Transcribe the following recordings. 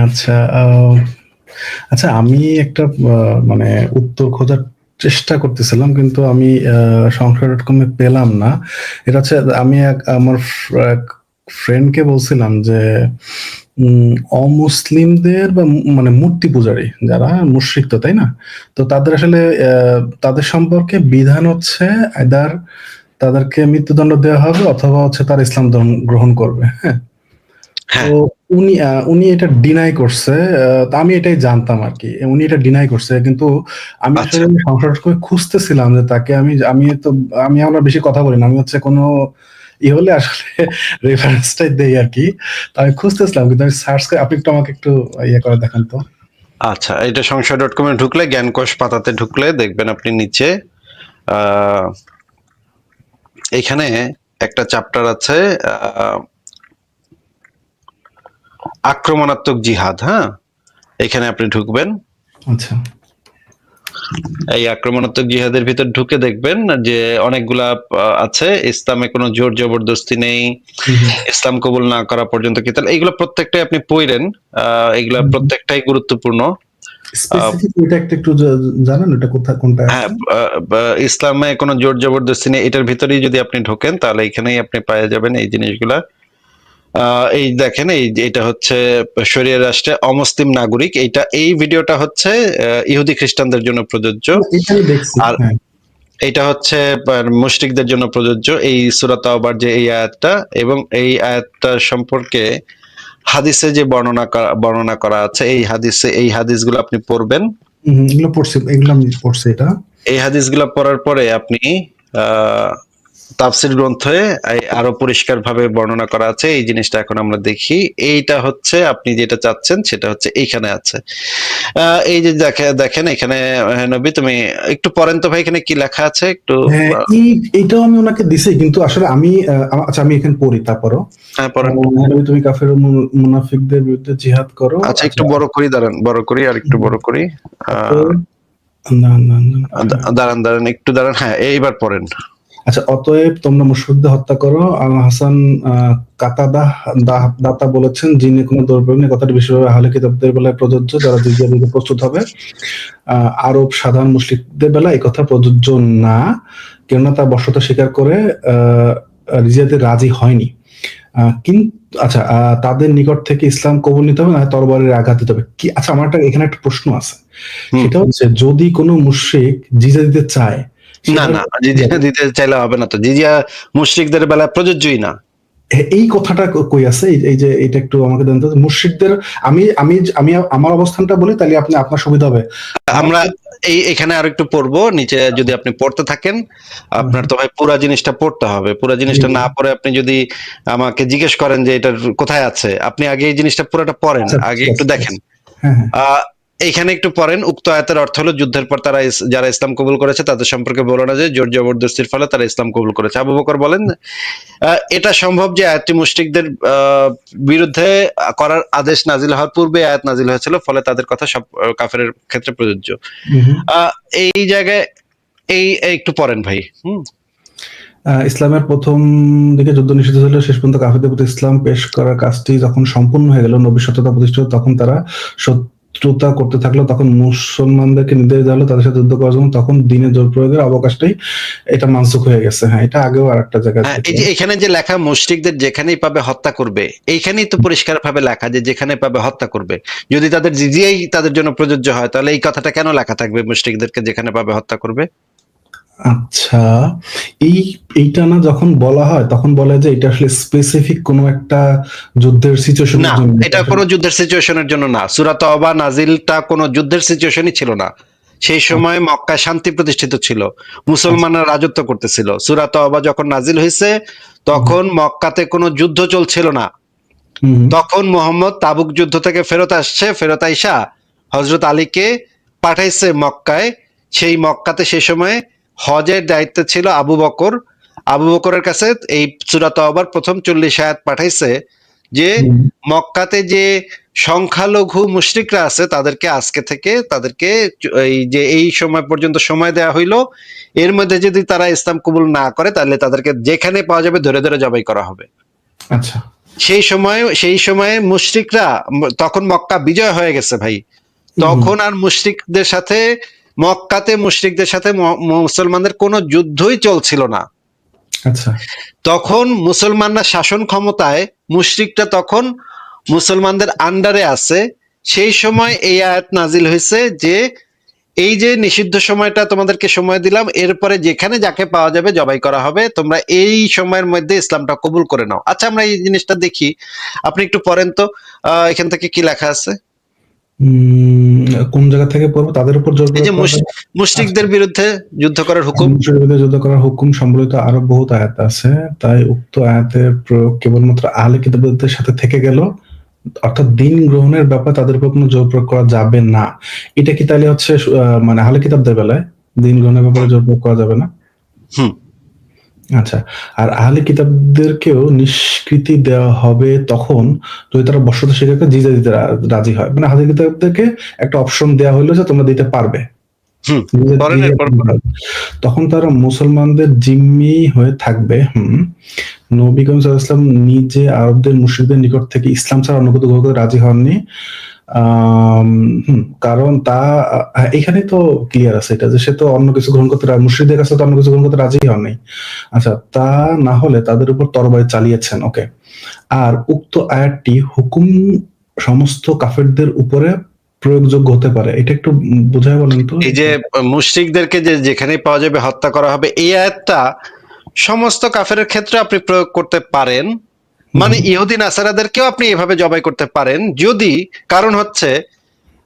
আচ্ছা আহ, আচ্ছা আমি একটা মানে উত্তর খোঁজার চেষ্টা করতেছিলাম কিন্তু আমি সংখ্যা ডট কমে পেলাম না। এটা হচ্ছে আমি এক আমার ফ্রেন্ডকে বলছিলাম যে অমুসলিমদের বা মানে মূর্তি পূজারী যারা মুশরিক তো তাই না? তো তাদের আসলে আহ, তাদের সম্পর্কে বিধান হচ্ছে আইদার তাদেরকে মৃত্যুদণ্ড দেওয়া হবে অথবা হচ্ছে তার ইসলাম ধর্ম গ্রহণ করবে হ্যাঁ? হ্যাঁ। তো উনি উনি এটা ডিনাই করছে তা আমি এটাই জানতাম আর কি উনি এটা ডিনাই করছে কিন্তু আমি আচ্ছা। আসলে সংসার করে খুঁজতেছিলাম যে তাকে আমি আমি তো আমি আমরা বেশি কথা বলি না আমি হচ্ছে কোনো ই হলে আসলে রেফারেন্সটাই দেই আর কি তো আমি খুঁজতেছিলাম কিন্তু আমি সার্চ করে আপনি একটু আমাকে একটু ইয়ে করে দেখান তো। আচ্ছা এটা সংশয় ডট কমে ঢুকলে জ্ঞানকোষ পাতাতে ঢুকলে দেখবেন আপনি নিচে আহ, এখানে একটা চ্যাপ্টার আছে আহ, আক্রমণাত্মক জিহাদ হ্যাঁ? এখানে আপনি ঢুকবেন। আচ্ছা। এই আক্রমণাত্মক জিহাদের ভিতর ঢুকে দেখবেন যে অনেকগুলা আছে। ইসলামে কোনো জোর জবরদস্তি নেই। ইসলাম কবুল না করা পর্যন্ত কিতাল এইগুলো প্রত্যেকটাই আপনি পড়েন। আহ, এগুলা প্রত্যেকটাই গুরুত্বপূর্ণ। হ্যাঁ ইসলামে কোনো জোর জবরদস্তি নেই। এটার ভিতরেই যদি আপনি ঢোকেন তাহলে এখানেই আপনি পাওয়া যাবেন এই জিনিসগুলা। এই দেখেন এই এটা হচ্ছে শরিয়া রাষ্ট্রে অমুসলিম নাগরিক। এইটা এই ভিডিওটা হচ্ছে ইহুদি খ্রিস্টানদের জন্য প্রযোজ্য। এটা আর- হ্যাঁ। এটা হচ্ছে মুশরিকদের জন্য প্রযোজ্য এই সুরাত আবার যে এই আয়াতটা এবং এই আয়াতটা সম্পর্কে হাদিসে যে বর্ণনা করা বর্ণনা করা আছে এই হাদিসে এই হাদিসগুলো আপনি পড়বেন। এগুলো পড়ছি এগুলো আমি পড়ছি এটা। এই হাদিসগুলো পড়ার পরে আপনি আহ, তাফসির গ্রন্থে আরও পরিষ্কার ভাবে বর্ণনা করা আছে। এই জিনিসটা এখন আমরা দেখি। এইটা হচ্ছে আপনি যেটা চাচ্ছেন সেটা হচ্ছে এইখানে আছে। এই যে দেখে দেখেন এখানে আহ, নবী তুমি একটু পড়েন তো ভাই এখানে কি লেখা আছে? একটু হ্যাঁ, এইটাও আমি ওনাকে দিছি কিন্তু আসলে আমি আচ্ছা আমি এখানে পড়ি তারপরও। হ্যাঁ পড়েন। হ্যাঁ, নবী, তুমি কাফের মুন- মুনাফিকদের বিরুদ্ধে জিহাদ করো। আচ্ছা একটু বড় করি দাঁড়ান বড় করি আর একটু বড় করি। দাঁড়ান দাঁড়ান একটু দাঁড়ান। হ্যাঁ এইবার পড়েন। আচ্ছা অতএব তোমরা মুশরিকদের হত্যা করো। আল হাসান কাতাদা দাতা বলেছেন যিনি কোনো নেই। কথাটি বিশেষভাবে আহলে কিতাবদের বেলায় প্রযোজ্য যারা জিজিয়া দিতে প্রস্তুত হবে। আহ, আরব সাধারণ মুসলিকদের বেলা এই কথা প্রযোজ্য না কেননা তা বর্ষতা স্বীকার করে আহ, রিজিয়াতে রাজি হয়নি। কিন্তু আচ্ছা আহ, তাদের নিকট থেকে ইসলাম কবুল নিতে হবে না তরবারের আঘাত দিতে হবে? কি আচ্ছা আমার একটা এখানে একটা প্রশ্ন আছে। সেটা হচ্ছে যদি কোনো মুশরিক জিজা দিতে চায় না না জিজিয়া দিতে চাইলে হবে না তো। জিজিয়া মুশরিকদের বেলায় প্রযোজ্যই না। এই কথাটা কই আছে? এই- যে এটা একটু আমাকে দেন মুর্শিদদের আমি আমি আমি আমার অবস্থানটা বলি তাহলে আপনি আপনার সুবিধা হবে। আমরা এই এখানে আর একটু পড়ব নিচে যদি আপনি পড়তে থাকেন আপনার তো ভাই পুরা জিনিসটা পড়তে হবে। পুরা জিনিসটা না পড়ে আপনি যদি আমাকে জিজ্ঞেস করেন যে এটার কোথায় আছে আপনি আগে এই জিনিসটা পুরোটা পড়েন। আচ্ছা, আগে একটু দেখেন। এইখানে একটু পড়েন উক্ত আয়াতের অর্থ হলো যুদ্ধের পর তারা যারা ইসলাম কবুল করেছে তাদের সম্পর্কে বলো না যে জোর জবরদস্তির ফলে তারা ইসলাম কবুল করেছে। আবু বকর বলেন এটা সম্ভব যে আয়াতটি মুশরিকদের বিরুদ্ধে করার আদেশ নাজিল হওয়ার পূর্বে আয়াত নাজিল হয়েছিল ফলে তাদের কথা সব আহ, কাফেরের ক্ষেত্রে প্রযোজ্য। এই জায়গায় এই একটু পড়েন ভাই হুম। ইসলামের প্রথম দিকে যুদ্ধ নিষিদ্ধ ছিল শেষ পর্যন্ত কাফিরদের প্রতি ইসলাম পেশ করার কাজটি যখন সম্পূর্ণ হয়ে গেল নবী সত্যতা প্রতিষ্ঠিত তখন তারা শত্রুতা করতে থাকল তখন মুসলমানদেরকে নির্দেশ দেওয়া তাদের সাথে যুদ্ধ করার জন্য। তখন দিনে জোর প্রয়োগের অবকাশটাই এটা মানসুক হয়ে গেছে। হ্যাঁ এটা আগেও আর একটা জায়গা এখানে যে লেখা মুশরিকদের যেখানেই পাবে হত্যা করবে এইখানেই তো পরিষ্কার ভাবে লেখা যে যেখানে পাবে হত্যা করবে। যদি তাদের জিজিয়াই তাদের জন্য প্রযোজ্য হয় তাহলে এই কথাটা কেন লেখা থাকবে মুশরিকদেরকে যেখানে পাবে হত্যা করবে? আচ্ছা এই এইটা না যখন বলা হয় তখন বলে যে এটা আসলে স্পেসিফিক কোনো একটা যুদ্ধের সিচুয়েশনের না এটা কোনো যুদ্ধের সিচুয়েশনের জন্য না। সুরাত অবা নাজিলটা কোনো যুদ্ধের সিচুয়েশনই ছিল না। সেই সময় মক্কায় শান্তি প্রতিষ্ঠিত ছিল। মুসলমানরা রাজত্ব করতেছিল। সুরাত অবা যখন নাজিল হয়েছে তখন মক্কাতে কোনো যুদ্ধ চলছিল না। তখন মোহাম্মদ তাবুক যুদ্ধ থেকে ফেরত আসছে। ফেরত আইসা হজরত আলীকে পাঠাইছে মক্কায়। সেই মক্কাতে সে সময় হজের দায়িত্ব ছিল আবু বকর। আবু বকরের কাছে এই সুরাত আবার প্রথম চল্লিশ আয়াত পাঠাইছে যে মক্কাতে যে সংখ্যালঘু মুশরিকরা আছে তাদেরকে আজকে থেকে তাদেরকে এই যে এই সময় পর্যন্ত সময় দেওয়া হইল এর মধ্যে যদি তারা ইসলাম কবুল না করে তাহলে তাদেরকে যেখানে পাওয়া যাবে ধরে ধরে জবাই করা হবে। আচ্ছা। সেই সময় সেই সময়ে মুশরিকরা তখন মক্কা বিজয় হয়ে গেছে ভাই। তখন আর মুশরিকদের সাথে মক্কাতে মুশরিকদের সাথে মুসলমানদের কোনো যুদ্ধই চলছিল না। আচ্ছা। তখন মুসলমানরা শাসন ক্ষমতায় মুশরিকটা তখন মুসলমানদের আন্ডারে আছে। সেই সময় এই আয়াত নাজিল হয়েছে যে এই যে নিষিদ্ধ সময়টা তোমাদেরকে সময় দিলাম এরপরে যেখানে যাকে পাওয়া যাবে জবাই করা হবে তোমরা এই সময়ের মধ্যে ইসলামটা কবুল করে নাও। আচ্ছা আমরা এই জিনিসটা দেখি। আপনি একটু পড়েন তো আহ, এখান থেকে কি লেখা আছে? কোন জায়গা থেকে পড়ব? তাদের উপর জোর এই যে মুশরিকদের বিরুদ্ধে যুদ্ধ করার হুকুম? মুশরিকদের বিরুদ্ধে যুদ্ধ করার হুকুম সম্বলিত আরও বহুত আয়াত আছে। তাই উক্ত আয়াতের প্রয়োগ কেবলমাত্র আহলে কিতাবদের সাথে থেকে গেল। অর্থাৎ দিন গ্রহণের ব্যাপারে তাদের উপর কোনো জোর প্রয়োগ করা যাবে না। এটা কি তাহলে হচ্ছে মানে আহলে কিতাবদের বেলায়? দিন গ্রহণের ব্যাপারে জোর প্রয়োগ করা যাবে না? হুম। আচ্ছা আর আহলে কিতাবদেরকেও নিষ্কৃতি দেওয়া হবে তখন যদি তারা বর্ষত শিক্ষাকে জিজা দিতে রাজি হয়। মানে আহলে কিতাবদেরকে একটা অপশন দেওয়া হলো যে তোমরা দিতে পারবে। তখন তারা মুসলমানদের জিম্মি হয়ে থাকবে হুম। নবী করিম নিজে আরবদের মুশরিকদের নিকট থেকে ইসলাম ছাড়া অন্য গ্রহণ রাজি হননি। কারণ তা এখানে তো ক্লিয়ার আছে এটা যে সে তো অন্য কিছু গ্রহণ করতে রা- মুশরিকদের কাছে তো অন্য কিছু গ্রহণ করতে রাজি হননি আচ্ছা তা না হলে তাদের উপর তরবারি চালিয়েছেন ওকে আর উক্ত আয়াতটি হুকুম সমস্ত কাফেরদের উপরে প্রয়োগযোগ্য হতে পারে। এটা একটু বুঝায় বলেন তো। এই যে মুশরিকদেরকে যে যেখানে পাওয়া যাবে হত্যা করা হবে, এই আয়াতটা সমস্ত কাফেরের ক্ষেত্রে আপনি প্রয়োগ করতে পারেন। মানে ইহুদি নাসারাদেরকেও আপনি এভাবে জবাই করতে পারেন। যদি কারণ হচ্ছে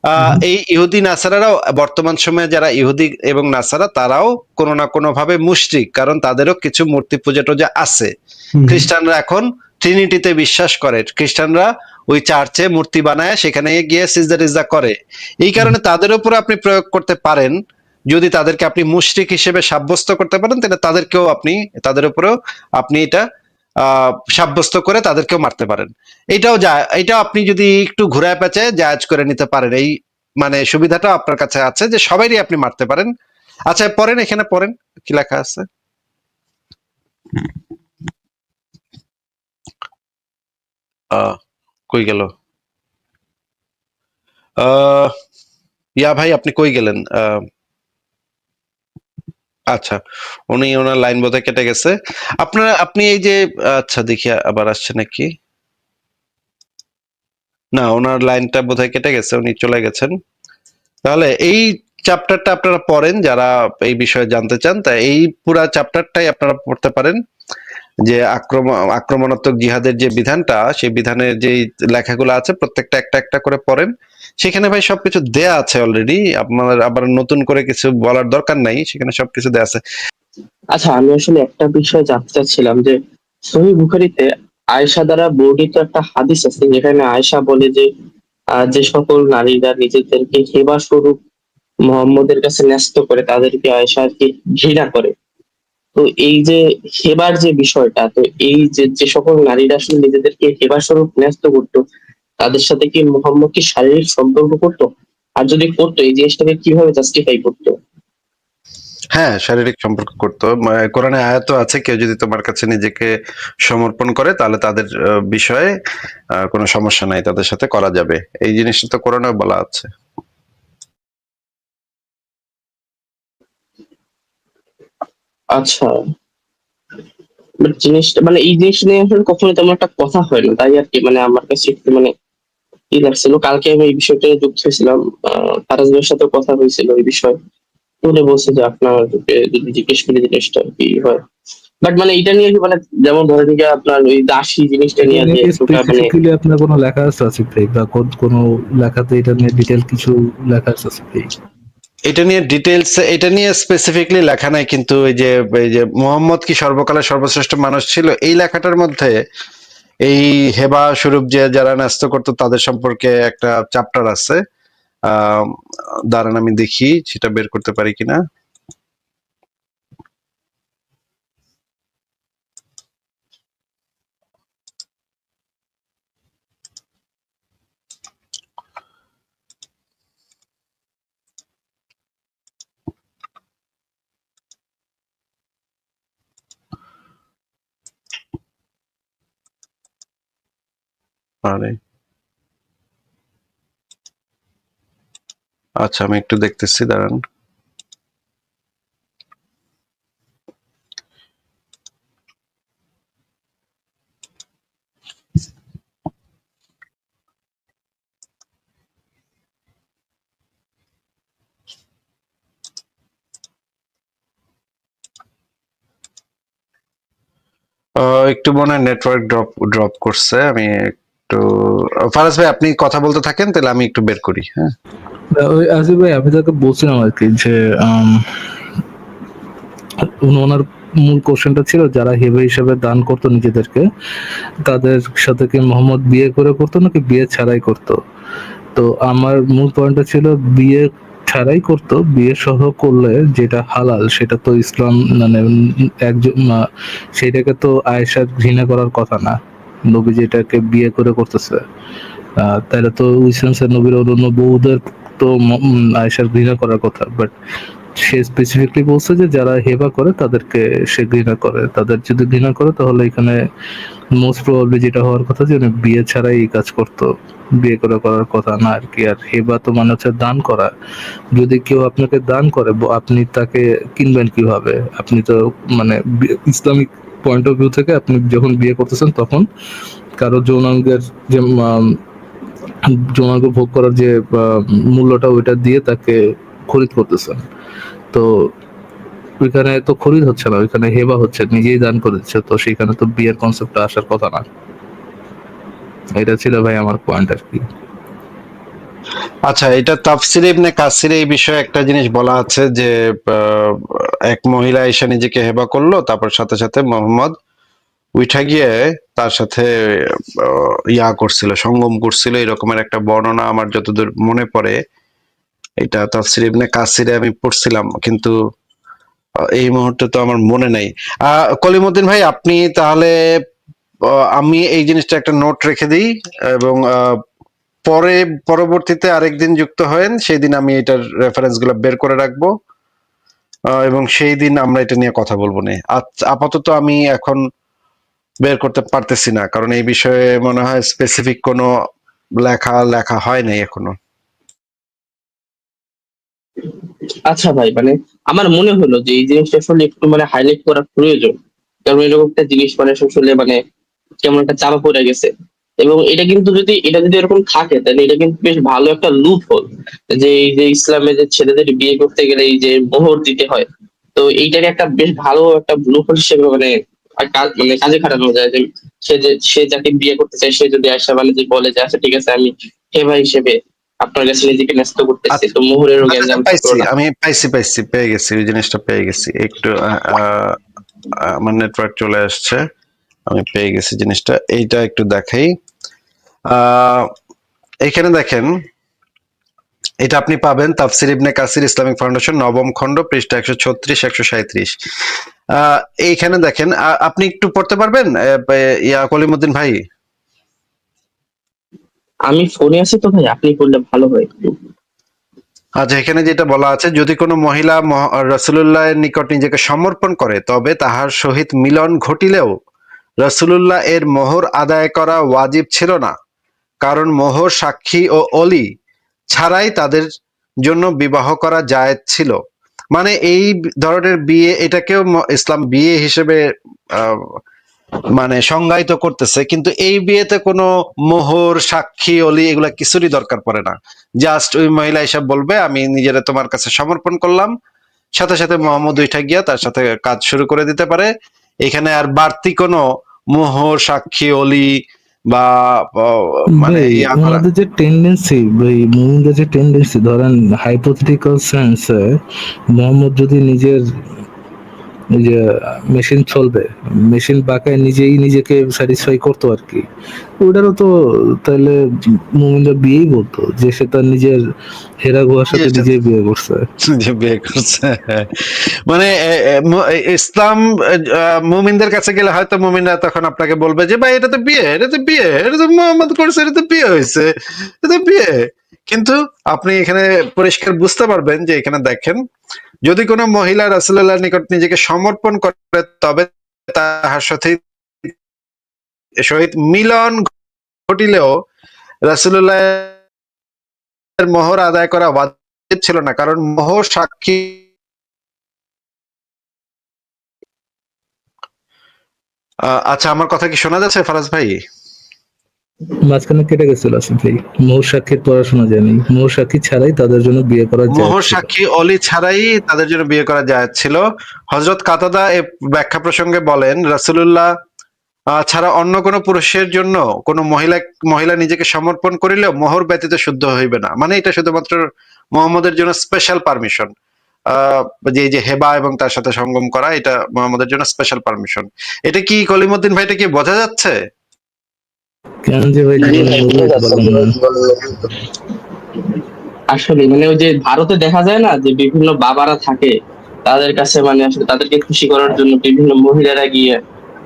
আহ, এই ইহুদি নাসারারাও বর্তমান সময়ে যারা ইহুদি এবং নাসারা তারাও কোনো না কোনো ভাবে মুশরিক কারণ তাদেরও কিছু মূর্তি পূজা টুজা আছে। খ্রিস্টানরা এখন ট্রিনিটিতে বিশ্বাস করে। খ্রিস্টানরা ওই চার্চে মূর্তি বানায় সেখানে গিয়ে সিজদা টিজদা করে। এই কারণে তাদের উপর আপনি প্রয়োগ করতে পারেন। যদি তাদেরকে আপনি মুশরিক হিসেবে সাব্যস্ত করতে পারেন তাহলে তাদেরকেও আপনি তাদের উপরেও আপনি এটা সাব্যস্ত করে তাদেরকেও মারতে পারেন। এটাও যা এটাও আপনি যদি একটু ঘুরায় পেঁচে জায়াজ করে নিতে পারেন এই মানে সুবিধাটা আপনার কাছে আছে যে সবাইরই আপনি মারতে পারেন। আচ্ছা পড়েন এখানে পড়েন কি লেখা আছে? কই গেল? ইয়া ভাই আপনি কই গেলেন? আহ, আচ্ছা উনি ওনার লাইন বোধহয় কেটে গেছে। আপনারা, আপনি এই যে আচ্ছা দেখি আবার আসছে নাকি? না, ওনার লাইনটা বোধহয় কেটে গেছে, উনি চলে গেছেন। তাহলে এই চ্যাপ্টারটা আপনারা পড়েন, যারা এই বিষয়ে জানতে চান, তা এই পুরা চ্যাপ্টারটাই আপনারা পড়তে পারেন। যে আক্রমণ আক্রমণাত্মক জিহাদের যে বিধানটা, সেই বিধানের যে লেখাগুলো আছে, প্রত্যেকটা একটা একটা করে পড়েন। সেখানে ভাই সবকিছু দেয়া আছে অলরেডি আপনার আবার নতুন করে কিছু বলার দরকার নাই, সেখানে সবকিছু দেয়া আছে। আচ্ছা আমি আসলে একটা বিষয় জানতে চাচ্ছিলাম যে, সহি বুখারিতে আয়েশা দ্বারা বর্ণিত একটা হাদিস আছে, যেখানে আয়েশা বলে যে যে সকল নারীরা নিজেদেরকে হেবা স্বরূপ মোহাম্মদের কাছে ন্যস্ত করে, তাদেরকে আয়েশা আর কি ঘৃণা করে। তো এই যে হেবার যে বিষয়টা, তো এই যে যে সকল নারীরা আসলে নিজেদেরকে হেবা স্বরূপ ন্যস্ত করতো, তাদের সাথে কি মোহাম্মদ কি শারীরিক সম্পর্ক করতো? আর যদি করতো, এই জিনিসটাকে কীভাবে জাস্টিফাই করতো? হ্যাঁ শারীরিক সম্পর্ক করতো। কোরআনে আয়াত আছে, কেউ যদি তোমার কাছে নিজেকে সমর্পণ করে, তাহলে তাদের বিষয়ে কোনো সমস্যা নাই, তাদের সাথে করা যাবে। এই জিনিসটা তো কোরআনে বলা আছে। আচ্ছা। বাট জিনিসটা মানে এই জিনিস নিয়ে আসলে কখনো তেমন একটা কথা হয় না তাই আর কি মানে আমার কাছে একটু মানে লাগছিল। কালকে আমি এই বিষয়টা যুক্ত হয়েছিলাম। সাথে কথা হয়েছিল এই বিষয়ে। উনি বলছে যে আপনার যদি জিজ্ঞেস করি জিনিসটা কি হয়। বাট মানে এটা নিয়ে কি মানে যেমন ধরেন যে আপনার ওই দাসী জিনিসটা নিয়ে যে মানে স্পেসিফিক্যালি আপনার কোনো লেখা আছে আসিফ ভাই? বা কোন- কোনো লেখাতে এটা নিয়ে ডিটেল কিছু লেখা আছে আসিফ ভাই? এটা নিয়ে ডিটেলস এটা নিয়ে স্পেসিফিকলি লেখা নাই, কিন্তু এই যে এই যে মোহাম্মদ কি সর্বকালের সর্বশ্রেষ্ঠ মানুষ ছিল, এই লেখাটার মধ্যে এই হেবা স্বরূপ যে যারা ন্যস্ত করতো, তাদের সম্পর্কে একটা চ্যাপ্টার আছে। আহ, দাঁড়ান আমি দেখি, সেটা বের করতে পারি কিনা। আরে আচ্ছা আমি একটু দেখতেছি দাঁড়ান। একটু মনে নেটওয়ার্ক ড্রপ ড্রপ করছে। আমি একটু ফারাজ ভাই, আপনি কথা বলতে থাকেন, তাহলে আমি একটু বের করি হ্যাঁ? ভাই, আমি তাকে বলছিলাম আর কি যে ওনার মূল কোশ্চেনটা ছিল যারা হেবে হিসেবে দান করতো নিজেদেরকে, তাদের সাথে কি মোহাম্মদ বিয়ে করে করতো নাকি বিয়ে ছাড়াই করতো? তো আমার মূল পয়েন্টটা ছিল বিয়ে ছাড়াই করতো, বিয়ে সহ করলে যেটা হালাল সেটা তো ইসলাম মানে একজন সেটাকে তো আয়েশার ঘৃণা করার কথা না। নবী যেটাকে বিয়ে করে করতেছে। তাহলে তো ইসলাম স্যার নবীর অন্য বউদের তো আয়েশার ঘৃণা করার কথা। বাট সে স্পেসিফিকলি বলছে যে যারা হেবা করে, তাদেরকে সে ঘৃণা করে। তাদের যদি ঘৃণা করে, তাহলে এখানে মোস্ট প্রবাবলি যেটা হওয়ার কথা যে বিয়ে ছাড়াই এই কাজ করতো। বিয়ে করে করার কথা না আর কি। আর হেবা তো মানে হচ্ছে দান করা। যদি কেউ আপনাকে দান করে আপনি তাকে কিনবেন কীভাবে? আপনি তো মানে ইসলামিক পয়েন্ট অফ ভিউ থেকে আপনি যখন বিয়ে করতেছেন তখন কারও যৌনাঙ্গের যে যৌনাঙ্গ ভোগ করার যে মূল্যটা ওইটা দিয়ে তাকে খরিদ করতেছেন। তো ওইখানে তো খরিদ হচ্ছে না, ওইখানে হেবা হচ্ছে, নিজেই দান করে দিচ্ছে, তো সেখানে তো বিয়ের কনসেপ্টটা আসার কথা না। এটা ছিল ভাই আমার পয়েন্ট আর কি। আচ্ছা এটা তাফসিরে ইবনে কাসিরে এই বিষয়ে একটা জিনিস বলা আছে যে এক মহিলা এসে নিজেকে হেবা করল তারপর সাথে সাথে মোহাম্মদ উঠা গিয়ে তার সাথে ইয়া করছিল সঙ্গম করছিল এরকমের একটা বর্ণনা আমার যতদূর মনে পড়ে এটা তাফসির ইবনে কাসিরে আমি পড়ছিলাম কিন্তু এই মুহূর্তে তো আমার মনে নাই। কলিমুদ্দিন ভাই আপনি তাহলে আমি এই জিনিসটা একটা নোট রেখে দিই এবং আহ, পরে পরবর্তীতে আরেকদিন যুক্ত হয়েন সেই দিন আমি এটার রেফারেন্সগুলো বের করে রাখব। এবং সেই দিন আমরা এটা নিয়ে কথা বলব না। আপাতত আমি এখন বের করতে পারতেছি না, কারণ এই বিষয়ে মনে হয় স্পেসিফিক কোনো লেখা লেখা হয় নাই এখনও। আচ্ছা ভাই মানে আমার মনে হলো যে এই জিনিসটা আসলে একটু মানে হাইলাইট করা প্রয়োজন। কারণ এরকম একটা জিনিস মানে আসলে মানে কেমন একটা চাপা পড়ে গেছে। এবং এটা কিন্তু যদি এটা যদি এরকম থাকে তাহলে এটা কিন্তু বেশ ভালো একটা লুপ হল। যে এই যে ইসলামে যে ছেলেদের বিয়ে করতে গেলে এই যে মোহর দিতে হয় তো এইটাকে একটা বেশ ভালো একটা লুপ হোল হিসেবে মানে কাজ- মানে কাজে খাটানো যায় যে সে যে সে যাকে বিয়ে করতে চায় সে যদি আয়সা বলে যে বলে যে আচ্ছা ঠিক আছে আমি হেবা হিসেবে আপনার কাছে নিজেকে ন্যস্ত করতেছি তো মোহরেরও আচ্ছা। আমি পাইছি পাইছি পেয়ে গেছি ওই জিনিসটা পেয়ে গেছি। একটু আমার নেটওয়ার্ক চলে আসছে আমি পেয়ে গেছি জিনিসটা। এইটা একটু দেখাই। এখানে দেখেন এটা আপনি পাবেন তাফসির ইবনে কাসির ইসলামিক ফাউন্ডেশন নবম খণ্ড পৃষ্ঠা একশো ছত্রিশ একশো সাঁত্রিশ এইখানে দেখেন আপনি একটু পড়তে পারবেন? ইয়া কলিমুদ্দিন ভাই। আমি ফোনে আছি তো ভাই আপনি করলে ভালো হয় আচ্ছা এখানে যেটা বলা আছে যদি কোনো মহিলা রসুল্লাহ এর নিকট নিজেকে সমর্পণ করে তবে তাহার সহিত মিলন ঘটিলেও রসুল্লাহ এর মোহর আদায় করা ওয়াজিব ছিল না। কারণ মোহর, সাক্ষী ও অলি ছাড়াই তাদের জন্য বিবাহ করা যায় ছিল। মানে এই ধরনের বিয়ে, এটাকেও ইসলাম বিয়ে হিসেবে মানে সংজ্ঞায়িত করতেছে। কিন্তু এই বিয়েতে কোনো মোহর, সাক্ষী, অলি এগুলা কিছুরই দরকার পড়ে না। জাস্ট ওই মহিলা হিসাব বলবে, আমি নিজেরা তোমার কাছে সমর্পণ করলাম। সাথে সাথে মোহাম্মদ উঠা গিয়া তার সাথে কাজ শুরু করে দিতে পারে। এখানে আর বাড়তি কোনো মোহর, সাক্ষী, অলি বা মানে ওনাদের যে টেন্ডেন্সি ভাই মুমিনদের যে টেন্ডেন্সি ধরেন হাইপোথেটিক্যাল সেন্সে মোহাম্মদ যদি নিজের যে মেশিন চলবে মেশিন বাঁকায় নিজেই নিজেকে স্যাটিসফাই করতো আর কি। ওটারও তো তাহলে মুমিনরা বিয়েই বলতো যে সে তার নিজের হেরা গুহার সাথে নিজেই বিয়ে করছে। বিয়ে করছে মানে এ, এ, ইসলাম মুমিনদের কাছে গেলে হয়তো মুমিনরা তখন আপনাকে বলবে যে ভাই এটা তো বিয়ে এটা তো বিয়ে এটা তো মোহাম্মদ করছে এটা তো বিয়ে হয়েছে এটা তো বিয়ে। কিন্তু আপনি এখানে পরিষ্কার বুঝতে পারবেন যে এখানে দেখেন যদি কোনো মহিলা রাসূলুল্লাহর নিকট নিজেকে সমর্পণ করে, তবে তাহার সাথে সহিত মিলন ঘটিলেও রাসূলুল্লাহ এর মোহর আদায় করা ওয়াজিব ছিল না, কারণ মোহর সাক্ষী আচ্ছা আমার কথা কি শোনা যাচ্ছে ফারাজ ভাই? মাঝখানে কেটে গেছিল পড়াশোনা জানি ছাড়াই তাদের জন্য বিয়ে করা যায় অলি ছাড়াই তাদের জন্য বিয়ে করা যায় ছিল। হজরত কাতাদা এ ব্যাখ্যা প্রসঙ্গে বলেন, রাসূলুল্লাহ ছাড়া অন্য পুরুষের জন্য মহিলা মহিলা নিজেকে সমর্পণ করিলেও মোহর ব্যতীত শুদ্ধ হইবে না। মানে এটা শুধুমাত্র মোহাম্মদের জন্য স্পেশাল পারমিশন যে যে হেবা এবং তার সাথে সঙ্গম করা, এটা মোহাম্মদের জন্য স্পেশাল পারমিশন এটা কি কলিমুদ্দিন ভাই এটা কি বোঝা যাচ্ছে? কেন যে ভাই জি জীবনে ভাই, বলতে বোঝা যাচ্ছে। পারলাম না। আসলে মানে ওই যে ভারতে দেখা যায় না যে বিভিন্ন বাবারা থাকে তাদের কাছে মানে আসলে তাদেরকে খুশি করার জন্য বিভিন্ন মহিলারা গিয়ে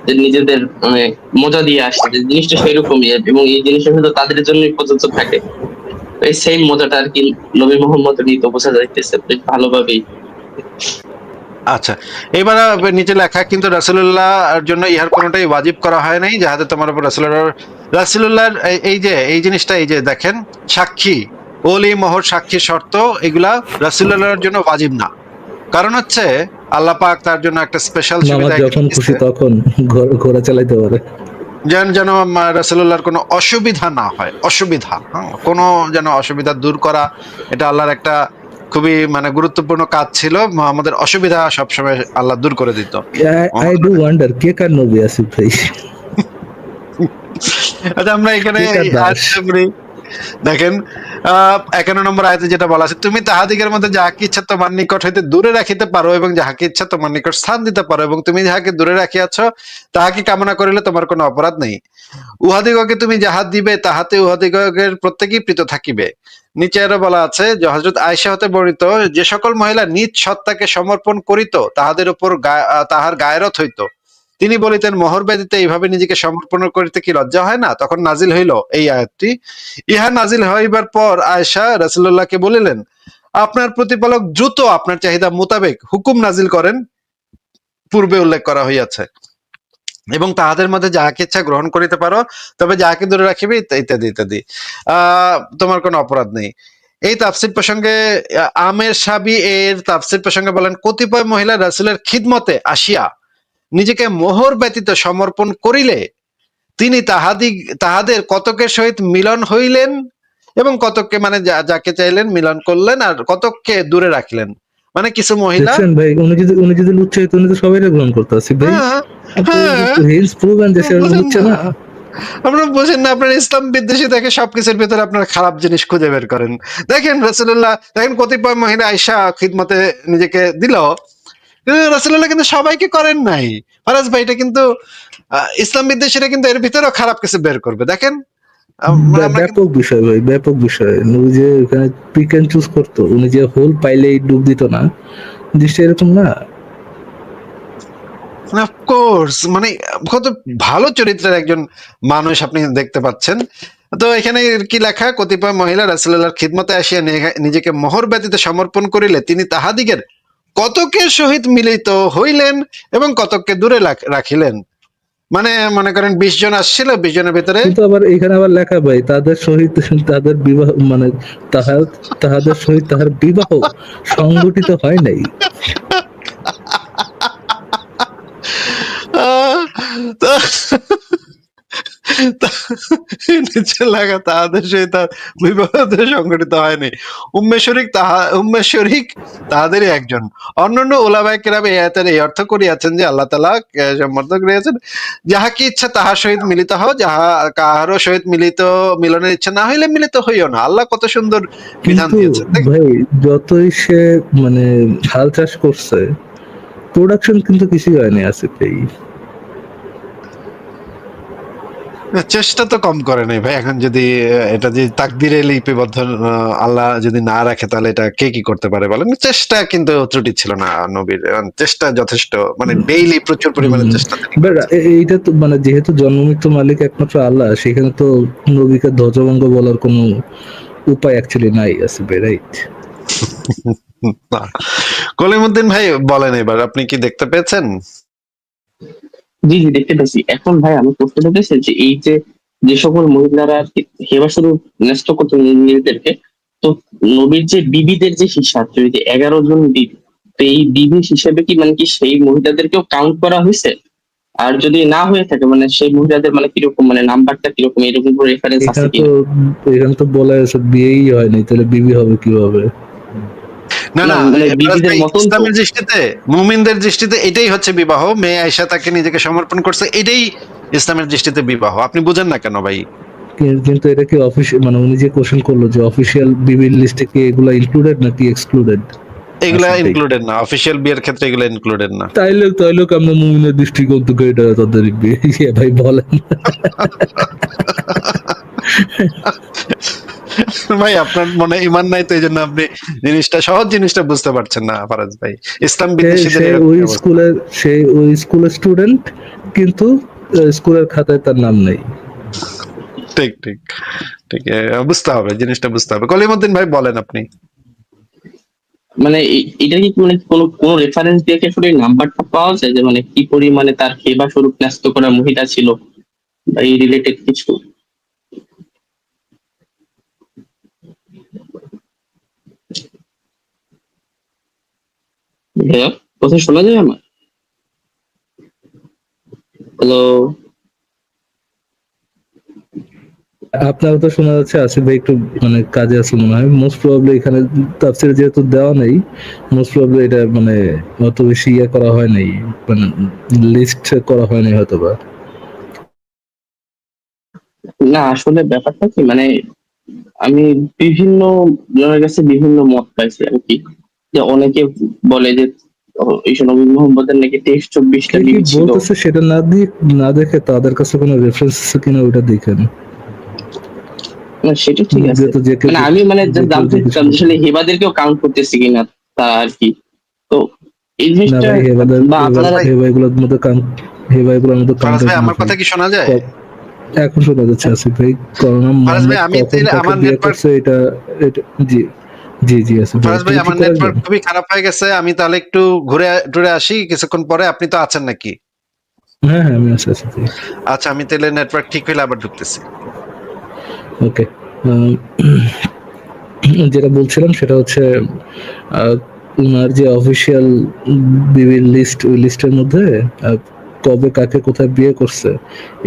যে নিজেদের মানে মজা দিয়ে আসে যে জিনিসটা সেরকমই এবং এই জিনিসটা শুধু তাদের জন্যই প্রযোজ্য থাকে এই সেম মজাটা আর কি নবী মোহাম্মদ নিতে বোঝা যাইতেছে বেশ ভালোভাবেই আচ্ছা এবার নিচে লেখা কিন্তু রাসূলুল্লাহ এর জন্য ইহার কোনোটাই ওয়াজিব করা হয় নাই যাহাতে তোমার উপর রাসূলুল্লাহ রাসূলুল্লাহর এই- যে এই জিনিসটা এই যে দেখেন সাক্ষী ওলি মোহর সাক্ষী শর্ত এগুলা রাসূলুল্লাহর জন্য ওয়াজিব না। কারণ হচ্ছে আল্লাহ পাক তার জন্য একটা স্পেশাল সুবিধা যখন খুশি তখন ঘোড়া- চালাইতে পারে। যেন যেন রাসূলুল্লাহর কোনো অসুবিধা না হয় অসুবিধা হ্যাঁ, কোনো যেন অসুবিধা দূর করা এটা আল্লাহর একটা খুবই মানে গুরুত্বপূর্ণ কাজ ছিল। আমাদের অসুবিধা সবসময় আল্লাহ দূর করে দিত। আই ডু ওয়ান্ডার কে কার নবী আসিফ ভাই আচ্ছা আমরা এখানে ঠিক দেখেন একান্ন নম্বর আয়াতে যেটা বলা আছে, তুমি তাহাদিগের মধ্যে যাহাকে ইচ্ছা তোমার নিকট হইতে দূরে রাখিতে পারো এবং যাহাকে ইচ্ছা তোমার নিকট স্থান দিতে পারো এবং তুমি যাহাকে দূরে রাখিয়াছ, তাহাকে কামনা করিলে তোমার কোনো অপরাধ নেই। উহাদিগকে তুমি যাহা দিবে, তাহাতে উহাদিগের প্রত্যেকেই প্রীত থাকিবে। নিচে আরও বলা আছে যে হজরত আয়সা হতে বর্ণিত, যে সকল মহিলা নিজ সত্তাকে সমর্পণ করিত, তাহাদের উপর তাহার গায়রত হইতো। তিনি বলিতেন, মোহর ব্যতীত এইভাবে নিজেকে সমর্পণ করিতে কি লজ্জা হয় না? তখন নাজিল হইল এই আয়াতটি। ইহা নাজিল হইবার পর আয়েশা রাসূলুল্লাহকে বলিলেন, আপনার প্রতিপালক দ্রুত আপনার চাহিদা মোতাবেক হুকুম নাজিল করেন, পূর্বে উল্লেখ করা হইয়াছে। এবং তাহাদের মধ্যে যাহাকে ইচ্ছা গ্রহণ করিতে পারো, তবে যাহাকে দূরে রাখিবে, ইত্যাদি ইত্যাদি আহ তোমার কোনো অপরাধ নেই। এই তাফসির প্রসঙ্গে আমের সাবি এর তাফসির প্রসঙ্গে বলেন, কতিপয় মহিলা রাসুলের খিদমতে আসিয়া নিজেকে মোহর ব্যতীত সমর্পণ করিলে তিনি তাহাদি তাহাদের কতকের সহিত মিলন হইলেন এবং কতককে মানে যাকে চাইলেন মিলন করলেন আর কতককে দূরে রাখলেন। মানে কিছু মহিলা ভাই উনি যদি উনি যদি লুচ্ছা উনি তো সবাই গ্রহণ করতো ভাই। হ্যাঁ, হ্যাঁ। হিলস প্রুভেন যে সে লুচ্ছা না। আপনারা বোঝেন না আপনার ইসলাম বিদ্বেষী দেখে সবকিছুর ভিতরে আপনার খারাপ জিনিস খুঁজে বের করেন। দেখেন রাসূলুল্লাহ দেখেন কতিপয় মহিলা আয়সা খিদমতে নিজেকে দিল। রাসূলুল্লাহ কিন্তু সবাইকে করেন নাই। ফারাজ ভাই এটা কিন্তু ইসলাম বিদ্বেষীরা কিন্তু এর ভিতরেও খারাপ কিছু বের করবে। দেখেন মানে ব্যাপক বিষয় ভাই ব্যাপক বিষয়। উনি যে ওখানে পিক চুজ করতো উনি যে হোল পাইলেই ডুব দিত না জিনিসটা এরকম না? অফকোর্স মানে কত ভালো চরিত্রের একজন মানুষ আপনি দেখতে পাচ্ছেন। তো এখানে কি লেখা? কতিপয় মহিলা রাসূলুল্লাহর খিদমতে আসিয়া নিজেকে মোহর ব্যতীত সমর্পণ করিলে তিনি তাহাদিগের কতকে সহিত মিলিত হইলেন এবং কতককে দূরে রাখিলেন? মানে মনে করেন বিশ জন আসছিল বিশ জনের ভিতরে? কিন্তু আবার এখানে আবার লেখা ভাই তাদের সহিত তাদের বিবাহ মানে তাহার তাহাদের সহিত তাহার বিবাহ সংগঠিত হয় নাই। তা- নিচে লাগা তাহাদের সহিত বিবাহ সংগঠিত হয়নি। উম্মে শরিক তাহা উম্মে শরিক তাহাদেরই একজন। অন্যান্য কেরাম এই আয়াতের এই অর্থ করিয়াছেন যে আল্লাহ আহ, সম্মত করিয়াছেন যাহা কি ইচ্ছা তাহার সহিত মিলিত হও যাহা কাহারও সহিত মিলিত মিলনের ইচ্ছা না হইলে মিলিত হইও না। আল্লাহ কত সুন্দর বিধান দিয়েছেন। ভাই যতই সে মানে হাল চাষ করছে প্রোডাকশন কিন্তু কিছুই হয়নি আসিফ ভাই। চেষ্টা তো কম করে নাই ভাই। এখন যদি এটা যে তাকদিরে লিপিবদ্ধ আল্লাহ যদি না রাখে তাহলে এটা কে কি করতে পারে বলেন? চেষ্টা কিন্তু ত্রুটি ছিল না নবীর। চেষ্টা যথেষ্ট মানে ডেইলি প্রচুর পরিমাণে। চেষ্টা এইটা তো মানে যেহেতু জন্মমৃত্যু মালিক একমাত্র আল্লাহ সেখানে তো নবীকে ধ্বজভঙ্গ বলার কোনো উপায় অ্যাকচুয়ালি নাই ভাই রাইট। কলিমুদ্দিন ভাই বলেন এবার আপনি কি দেখতে পেয়েছেন? জি জি দেখতে পাচ্ছি। এখন ভাই আমি প্রশ্ন করতেছি যে এই যে যে সকল মহিলারা আর কি হেবা শুরু ন্যস্ত করতো নিজেদেরকে তো নবীর যে বিবিদের যে হিসাব যদি এগারো জন বিবি তো এই বিবি হিসেবে কি মানে কি সেই মহিলাদেরকেও কাউন্ট করা হয়েছে? আর যদি না হয়ে থাকে মানে সেই মহিলাদের মানে কীরকম মানে নাম্বারটা কীরকম এরকম রেফারেন্স আছে কি তো এখানে তো বলা আছে বিয়েই হয়নি তাহলে বিবি হবে কীভাবে? না না মানে এ, বিবিদের মতন ইসলামের দৃষ্টিতে মুমিনদের দৃষ্টিতে এটাই হচ্ছে বিবাহ। মেয়ে আয়সা তাকে নিজেকে সমর্পণ করছে এটাই ইসলামের দৃষ্টিতে বিবাহ। আপনি বুঝেন না কেন ভাই? কিন্তু এটা কি অফিসিয়াল মানে উনি যে কোশ্চেন করল যে অফিসিয়াল বিবির লিস্টে কি এগুলা ইনক্লুডেড নাকি এক্সক্লুডেড এগুলা ইনক্লুডেড না। অফিসিয়াল বিয়ের ক্ষেত্রে এগুলো ইনক্লুডেড না। তাইলে তাইলে কেমন মুমিনের দৃষ্টিকোণ থেকে এটা তাদের বিয়ে? ইয়ে ভাই বলেন। ভাই আপনার মনে ইমান নাই তো এই জন্য আপনি জিনিসটা সহজ জিনিসটা বুঝতে পারছেন না ফারাজ ভাই। ইসলাম এরকম ওই স্কুলের সে ওই স্কুলের স্টুডেন্ট কিন্তু স্কুলের খাতায় তার নাম নেই। ঠিক ঠিক ঠিক বুঝতে হবে জিনিসটা বুঝতে হবে। কলিমুদ্দিন ভাই বলেন আপনি। মানে এটা কি মানে কোনো কোনো রেফারেন্স দিয়ে কি আসলে নাম্বারটা পাওয়া যায়? যে মানে কি পরিমাণে তার হেবা স্বরূপ ন্যস্ত করা মহিলা ছিল বা এই রিলেটেড কিছু? ভাইয়া কথা শোনা যায় আমার? হ্যালো আপনারা তো শোনা যাচ্ছে আসিফ ভাই একটু মানে কাজে আছে মনে হয়। মোস্ট প্রবাবলি এখানে তাফসির যেহেতু দেওয়া নেই মোস্ট প্রবাবলি এটা মানে অত বেশি ইয়ে করা হয় নাই মানে লিস্ট করা হয়নি হয়তো বা না আসলে ব্যাপারটা কি মানে আমি বিভিন্ন জনের কাছে বিভিন্ন মত পাইছি আর কি। যে অনেকে বলে যে ও, নবী মোহাম্মদের নাকি তেইশ চব্বিশটা কে ছিল। বলতেছে সেটা না দিয়ে না দেখে তাদের কাছে কোনো রেফারেন্স আছে কিনা ওটা দেখেন না। সেটা ঠিক আছে। যেহেতু যে কেউ মানে আমি মানে জানতে চাচ্ছিলাম আসলে হেবাদেরকেও কাউন্ট করতেছি কিনা তা আর কি। তো এই জিনিসটা বা আপনারা হেবাইগুলোর মধ্যে কাম হেবাইগুলোর মধ্যে ফারাজ আমার কথা কি শোনা যায়? এখন শোনা যাচ্ছে আসিফ ভাই। করোনা আমি আমার এটা এটা জি। জি জি ফারাজ ভাই আমার নেটওয়ার্ক খুবই খারাপ হয়ে গেছে আমি তাহলে একটু ঘুরে টুরে আসি কিছুক্ষণ পরে আপনি তো আছেন নাকি? হ্যাঁ হ্যাঁ আমি আছি আচ্ছা আমি তাহলে নেটওয়ার্ক ঠিক হইলে আবার ঢুকতেছি। ওকে যেটা বলছিলাম সেটা হচ্ছে উনার যে অফিসিয়াল বিবির লিস্ট ওই লিস্টের মধ্যে কবে কাকে কোথায় বিয়ে করছে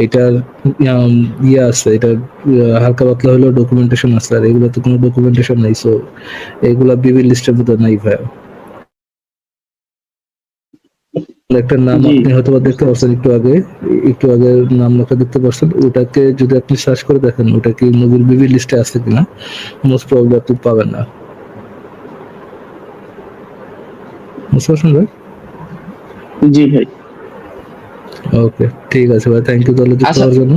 এটার ইয়ে আছে এটা হালকা পাতলা হলেও ডকুমেন্টেশন আছে আর এগুলো তো কোনো ডকুমেন্টেশন নেই সো এগুলা বিবির লিস্টের মধ্যে নাই ভাই একটা নাম আপনি হয়তো দেখতে পাচ্ছেন একটু আগে একটু আগে নাম লেখা দেখতে পাচ্ছেন ওটাকে যদি আপনি সার্চ করে দেখেন ওটা কি মুভির বিবি লিস্টে আছে কিনা মোস্ট প্রবলি আপনি পাবেন না। বুঝতে পারছেন ভাই? জি ভাই। ওকে ঠিক আছে ভাই থ্যাংক ইউ তাহলে যুক্ত আচ্ছা। হওয়ার জন্য।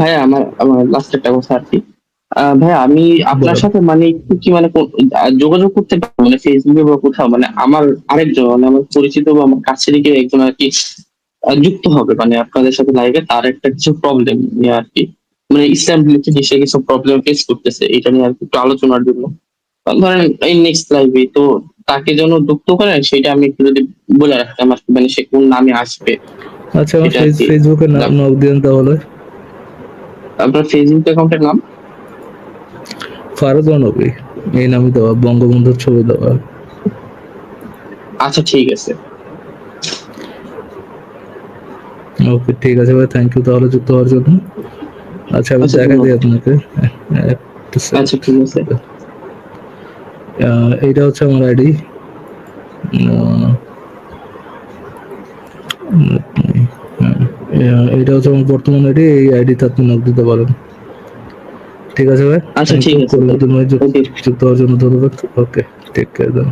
ভাই আমার আমার লাস্ট একটা কথা আর কি। ভাই আমি আপনার সাথে মানে কি মানে যোগাযোগ করতে পারব? মানে ফেসবুকে বা কোথাও মানে আমার আরেকজন মানে আমার পরিচিত বা আমার কাছের কেউ একজন আর কি যুক্ত হবে। মানে আপনাদের সাথে লাইভে তার একটা কিছু প্রবলেম নিয়ে আর কি। মানে ইসলাম রিলেটেড সে কিছু প্রবলেম ফেস করতেছে এটা নিয়ে আর কি একটু আলোচনার জন্য। ধরেন এই নেক্সট লাইভে তো তাকে যেন যুক্ত করেন সেটা আমি একটু যদি বলে রাখতাম আর কি মানে সে কোন নামে আসবে। আচ্ছা আমার এটা আর কি। ফেসবুকে নাম নক দিন তাহলে। আপনার ফেসবুক অ্যাকাউন্টের নাম? ফারুদ নবী এই নামই দেওয়া বঙ্গবন্ধুর ছবি দেওয়া। আচ্ছা ঠিক আছে। ওকে ঠিক আছে ভাই থ্যাংক ইউ তাহলে যুক্ত হওয়ার জন্য। আচ্ছা আমি আচ্ছা, দেখা দিই আপনাকে। আচ্ছা ঠিক আছে। এইটা হচ্ছে আমার আইডি। এইটা হচ্ছে আমার বর্তমান আইডি এই আইডিতে আপনি নক দিতে পারেন ঠিক আছে ভাই আচ্ছা, ঠিক আছে। তুমি. যুক্ত হওয়ার জন্য ধন্যবাদ ওকে টেক কেয়ার দেন